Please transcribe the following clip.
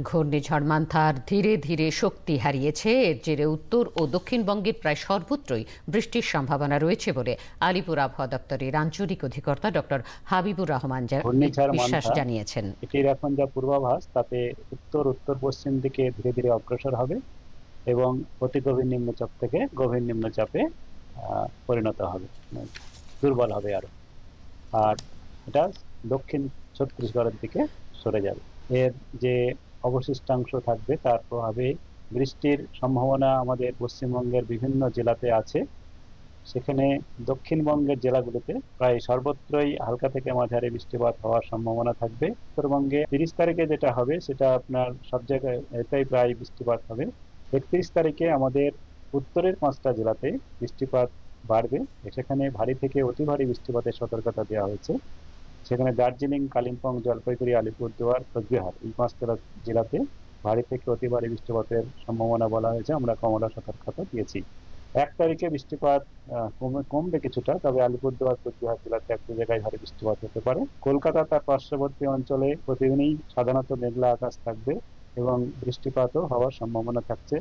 ঘূর্ণিঝড় মান্থার ধীরে ধীরে শক্তি হারিয়েছে। এর জেরে উত্তর ও দক্ষিণবঙ্গের প্রায় সর্বত্রই বৃষ্টির সম্ভাবনা রয়েছে বলে আলিপুর আবহাওয়া দপ্তরের আঞ্চলিক অধিকর্তা ডক্টর হাবিবুর রহমান বিশ্বাস জানিয়েছেন। এটির এখন যা পূর্বাভাস তাতে উত্তর উত্তর পশ্চিম দিকে ধীরে ধীরে অগ্রসর হবে এবং অতি গভীর নিম্নচাপ থেকে গভীর নিম্নচাপে পরিণত হবে মানে দুর্বল হবে আরও। আর এটা দক্ষিণ ছত্তিশগড়ের দিকে সরে যাবে। এর যে অবশিষ্টাংশ থাকবে, তার প্রভাবে বৃষ্টির সম্ভাবনা আমাদের পশ্চিমবঙ্গের বিভিন্ন জেলাতে আছে। সেখানে দক্ষিণবঙ্গের জেলাগুলোতে প্রায় সর্বত্রই হালকা থেকে মাঝারি বৃষ্টিপাত হওয়ার সম্ভাবনা থাকবে। উত্তরবঙ্গে তিরিশ তারিখে যেটা হবে, সেটা আপনার সব জায়গায় এটাই প্রায় বৃষ্টিপাত হবে। একত্রিশ তারিখে আমাদের উত্তরের পাঁচটা জেলাতে বৃষ্টিপাত বাড়বে। সেখানে ভারী থেকে অতি ভারী বৃষ্টিপাতের সতর্কতা দেওয়া হয়েছে। সেখানে দার্জিলিং, কালিম্পং, জলপাইগুড়ি, আলিপুরদুয়ার, কোচবিহার এই পাঁচটা জেলাতে ভারী থেকে অতি ভারী বৃষ্টিপাতের সম্ভাবনা বলা হয়েছে। আমরা কমলা সতর্কতা দিয়েছি। এক তারিখে বৃষ্টিপাত কমবে কিছুটা, তবে আলিপুরদুয়ার, কোচবিহার জেলাতে একটু জায়গায় ভারী বৃষ্টিপাত হতে পারে। কলকাতা তার পার্শ্ববর্তী অঞ্চলে প্রতিদিনই সাধারণত মেঘলা আকাশ থাকবে এবং বৃষ্টিপাতও হওয়ার সম্ভাবনা থাকছে।